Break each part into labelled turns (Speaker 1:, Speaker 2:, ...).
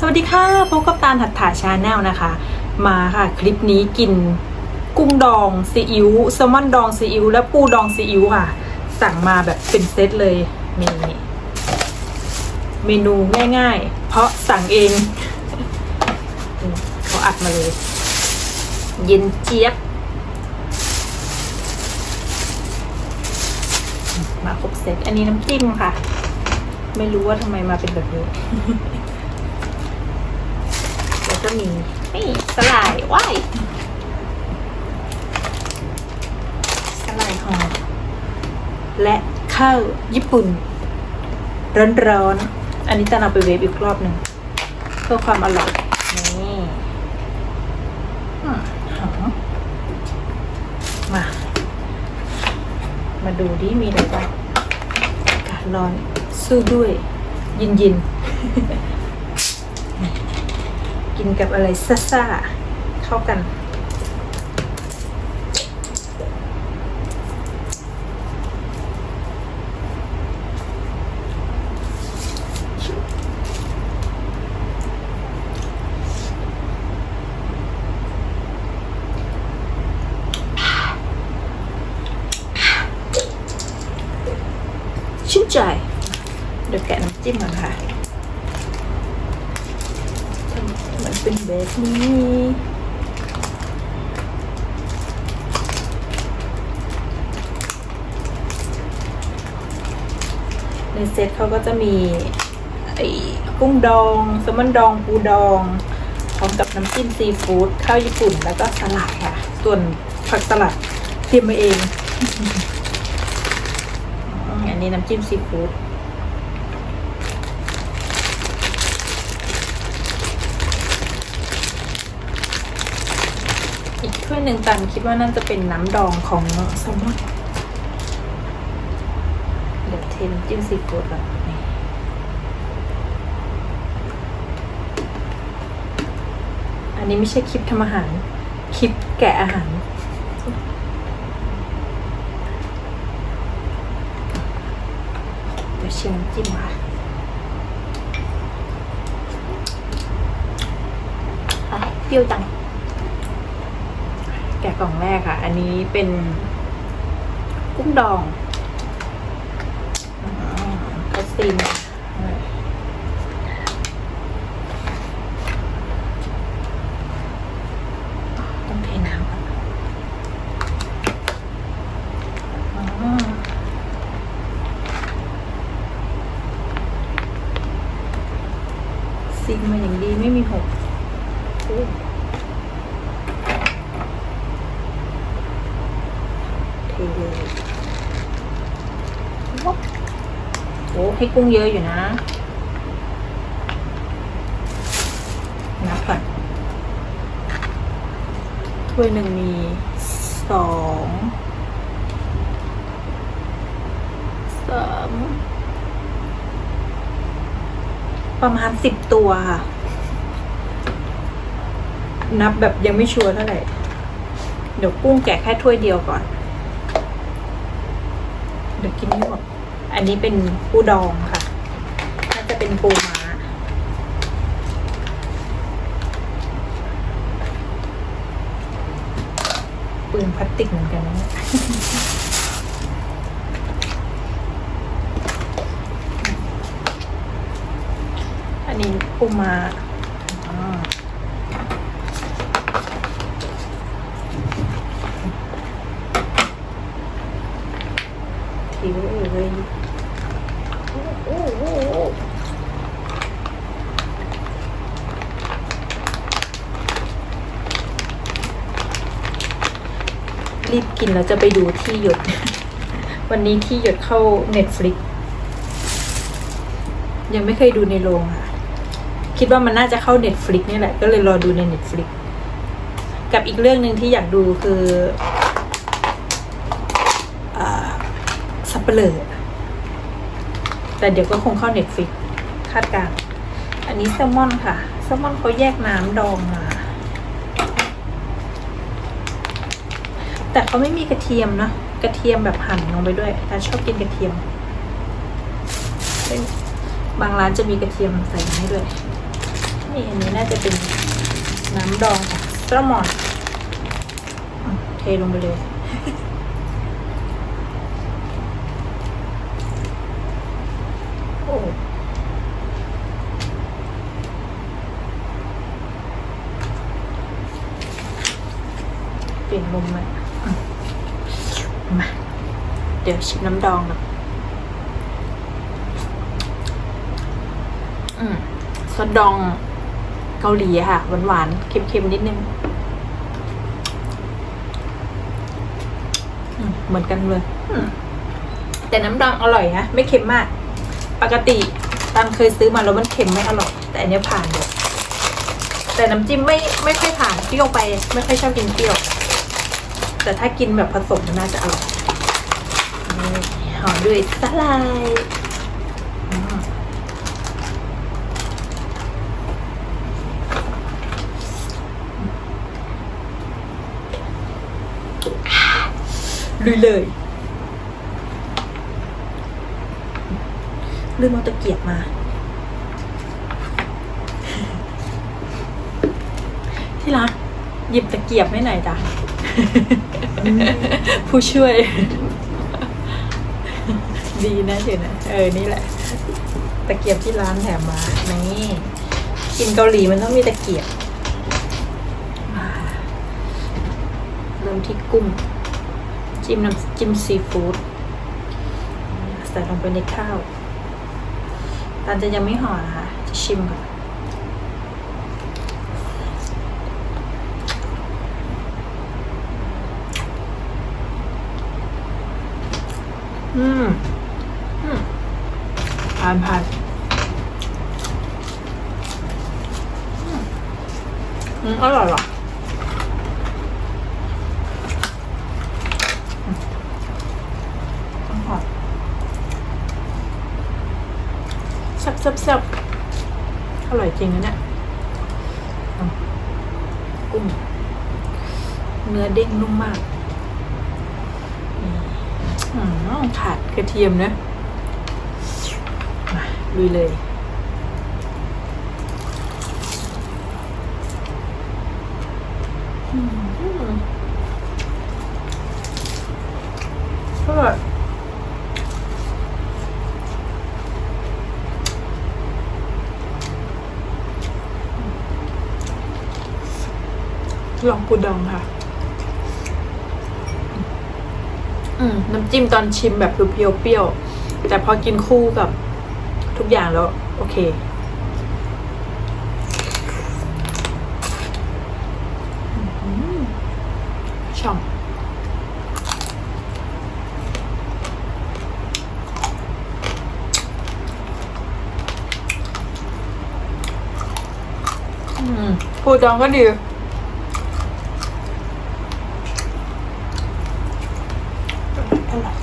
Speaker 1: สวัสดีค่ะพบกับตาลถัดถาชาแนลนะคะ มาค่ะ คลิปนี้กินกุ้งดองซีอิ๊วแซลมอนดองซีอิ๊วและปูดองซีอิ๊วค่ะ สั่งมาแบบเป็นเซตเลยนี่เมนูง่ายๆ เพราะสั่งเองเขาอัดมาเลย เย็นเจี๊ยบ มาครบเซตอันนี้น้ำจิ้มค่ะ ไม่รู้ว่าทำไมมาเป็นแบบนี้ ก็มีนี่สลายว้ายสลายหอมและข้าวญี่ปุ่น ร้อนๆอันนี้จะนำไปเวฟอีกรอบหนึ่งเพื่อความอร่อยนี่มหอมมา มาดูดิมีอะไรบ้างอากาศร้อนสู้ด้วย ยินยิน กินกับอะไรซ่าๆเข้ากัน ชื่นใจเดี๋ยวแกะน้ำจิ้มก่อนค่ะทำมัน เป็นแบบนี้ในเซตเขาก็จะมีไอ้กุ้งดองแซลมอนดองปูดอง พร้อมกับน้ำจิ้มซีฟู้ดข้าวญี่ปุ่นแล้วก็สลัดค่ะ ส่วนผักสลัดเตรียมมาเอง อันนี้น้ำจิ้มซีฟู้ด อีกถ้วยห นึ่งตันคิดว่าน่าจะเป็นน้ำดองของแซลมอนเดี๋ยวเทน้ำจิ้มซีฟู้ดก่อนอันนี้ไม่ใช่คลิปทำอาหาร คลิปแกะอาหาร เดี๋ยวชิมน้ำจิ้มค่ะอะเปรี้ยวจัง แกะกล่องแรกค่ะ อันนี้เป็นกุ้งดองอ๋อคัสซีนต้องเทน้ำก่อนอ๋อซีนมาอย่างดีไม่มีหกอุ๊ย เทเลยวับโอ้ ให้กุ้งเยอะอยู่นะ นับก่อนถ้วยหนึ่งมีสองสามประมาณสิบตัวค่ะ นับแบบยังไม่ชัวร์เท่าไหร่ เดี๋ยวกุ้งแกะแค่ถ้วยเดียวก่อน เดี๋ยวกินไม่หมด อันนี้เป็นปูดองค่ะน่าจะเป็นปูม้าปืนพลาสติกเหมือนกันนะเนี่ยอันนี้ปูม้าอ่าทีเลยเลยโอ้โห รีบกินแล้วจะไปดูที่หยด วันนี้ที่หยดเข้า Netflix ยังไม่เคยดูในโรงคิดว่ามันน่าจะเข้า Netflix นี่แหละ ก็เลยรอดูใน Netflix กับอีกเรื่องหนึ่งที่อยากดูคือสับเปลือแต่เดี๋ยวก็คงเข้า Netflix คาดการณ์อันนี้แซลมอนค่ะแซลมอนเขาแยกน้ำดองมา แต่เขาไม่มีกระเทียมนะกระเทียมแบบหั่นลงไปด้วยแต่ชอบกินกระเทียม บางร้านจะมีกระเทียมใส่ให้ด้วย นี่อันนี้น่าจะเป็นน้ำดองของแซลมอนเทลงไปเลย โอ้เปลี่ยนมุมมาอะ มาเดี๋ยวชิมน้ำดองก่อนอืมซอสดองเกาหลีค่ะ หวานๆ เค็มๆ นิดนึงเหมือนกันเลย แต่น้ำดองอร่อยนะ ไม่เค็มมาก ปกติตันเคยซื้อมาแล้วมันเค็มไม่อร่อย แต่อันนี้ผ่านเลยแต่น้ำจิ้มไม่ไม่ค่อยผ่านเปรี้ยวไป ไม่ค่อยชอบกินเปรี้ยว แต่ถ้ากินแบบผสมมันน่าจะอร่อยห่อด้วยสลายลุยเลยลืมเอาตะเกียบมา ที่รักหยิบตะเกียบให้หน่อยจ้ะ ผู้ช่วย ดีนะเดี๋ยวนะ เออ นี่แหละ ตะเกียบที่ร้านแถมมา นี่ กินเกาหลีมันต้องมีตะเกียบ เริ่มที่กุ้ง จิ้มน้ำจิ้มซีฟู้ด ใส่ลงไปในข้าวตานจะยังไม่ห่อนะคะ จะชิมก่อน อืมอืมผ่านผ่านอืมอร่อยว่ะอืมอร่อยแซ่บแซ่บแซ่บอร่อยจริงนะเนี่ยกุ้งเนื้อเด้งนุ่มมาก อืม ขาดกระเทียมนะมาลุยเลยอืมอร่อยลองปูดองค่ะ อืมน้ำจิ้มตอนชิมแบบเพียวๆเปรี้ยว แต่พอกินคู่กับทุกอย่างแล้ว โอเค ช่อง อืม ปูดองก็ดี อร่อย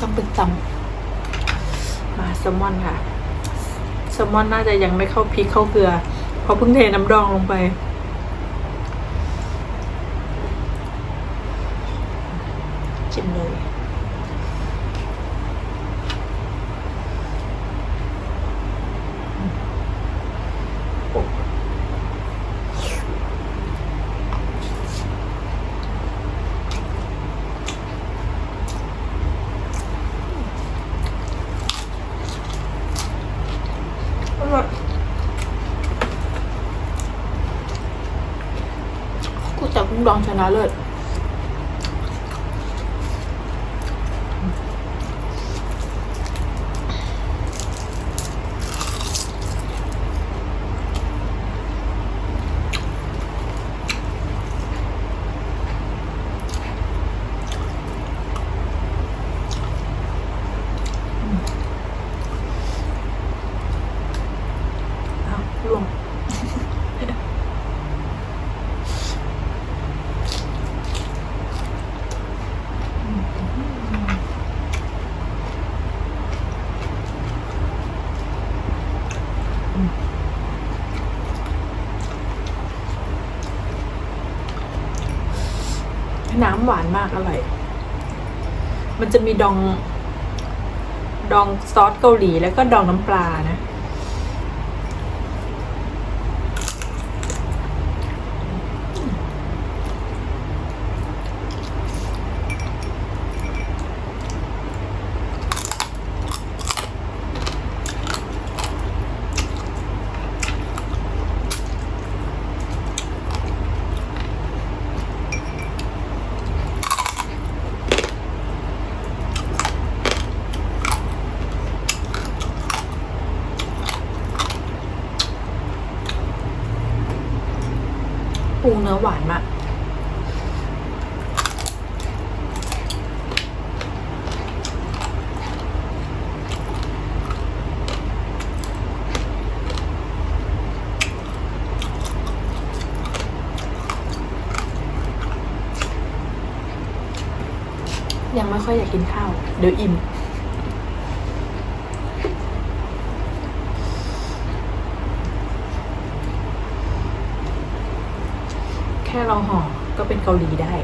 Speaker 1: ต้องเป็นตำมาแซลม อนค่ะ แซลมอนน่าจะยังไม่เข้าพริกเข้าเกลือ เพราะเพิ่งเทน้ำดองลงไป จิ้มเลย กุ้งดองชนะเลิศอ้าวลวง น้ำ หวานมากอร่อย มันจะมีดอง ดองซอสเกาหลีแล้วก็ดองน้ำปลานะ ปู เนื้อหวานมากยังไม่ค่อยอยากกินข้าว เดี๋ยวอิ่ม แค่เราห่อก็ เกาหลีได้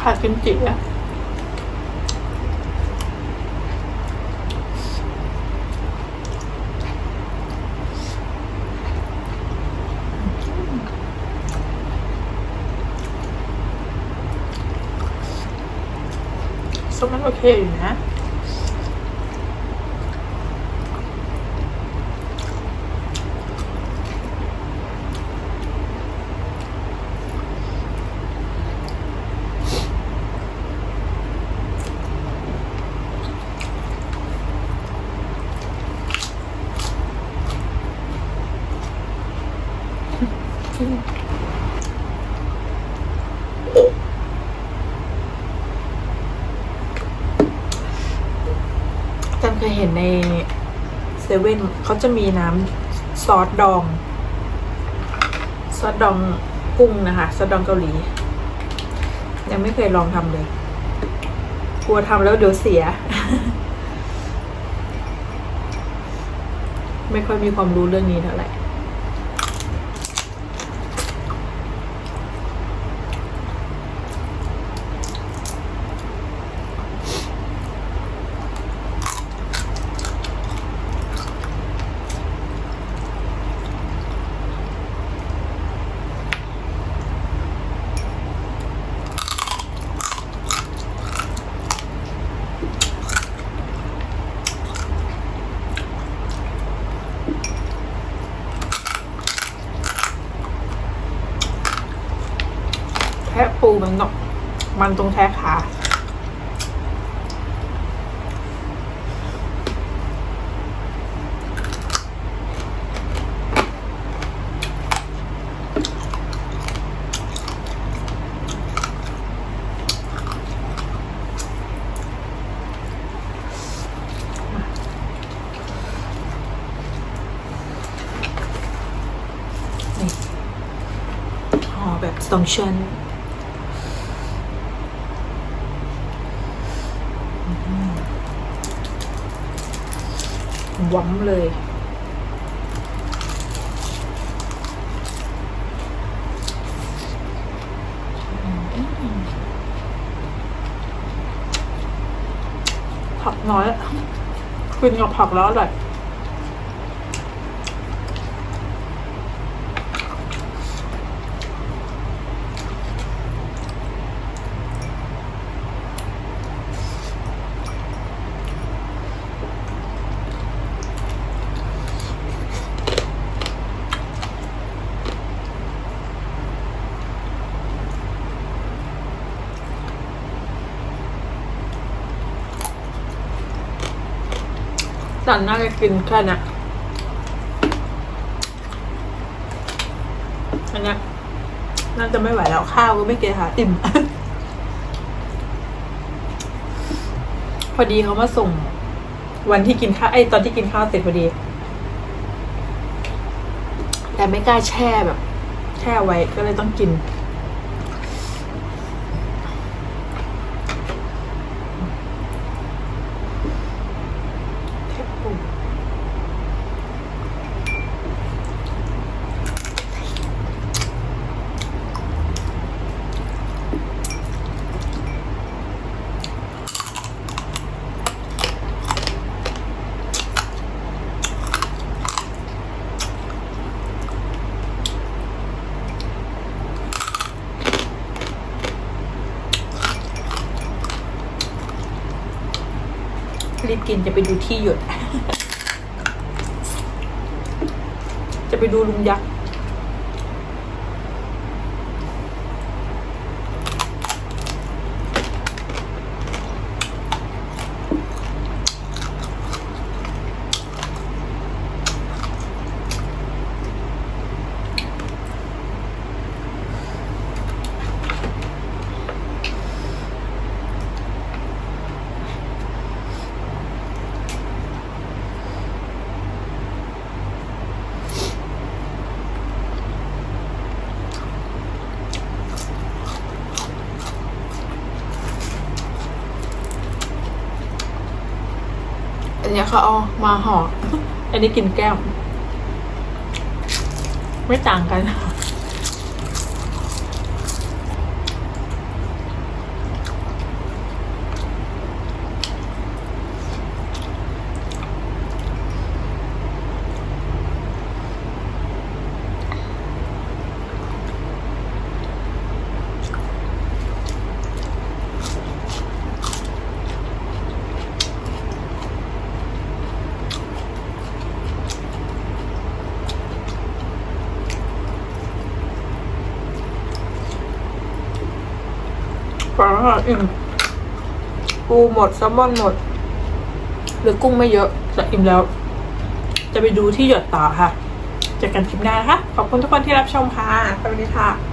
Speaker 1: ขาดกิมจิอะ ส้ เคอยู่นะจำเคยเห็นในเซเว่นเขาจะมีน้ำซอสดอง ซอสดองกุ้งนะคะ ซอสดองเกาหลี ยังไม่เคยลองทำเลย กลัวทำแล้วเดี๋ยวเสีย ไม่ค่อยมีความรู้เรื่องนี้เท่าไหร่ มันเนาะมันตรงแทะขานี่ห่อแบบสองชั้น หวัมเลย ผักน้อยกินกับผักแล้วอร่อย สันน่าจะกินแค่นี้ยอันนี้น่าจะไม่ไหวแล้วข้าวก็ไม่เกินค่ะอิ่ม พอดีเขามาส่ง วันที่กินข้าวไอ้ตอนที่กินข้าวเสร็จพอดี แต่ไม่กล้าแช่แบบ แช่ไว้ก็เลยต้องกิน แค่ปู รีบกินจะไปดูที่หยุด จะไปดูลุงยักษ์
Speaker 2: นนี้เขาเอามาห่อ
Speaker 1: อันนี้กินแก้วไม่ต่างกัน
Speaker 2: ปลาร้าอิ่มปูหมดแซลมอนหมดเหรือกุ้งไม่เยอะ
Speaker 1: จะอิ่มแล้ว จะไปดูที่หยดต่อค่ะเจอกันคลิปหน้านะคะ ขอบคุณทุกคนที่รับชมค่ะ
Speaker 2: สวัสดีค่ะ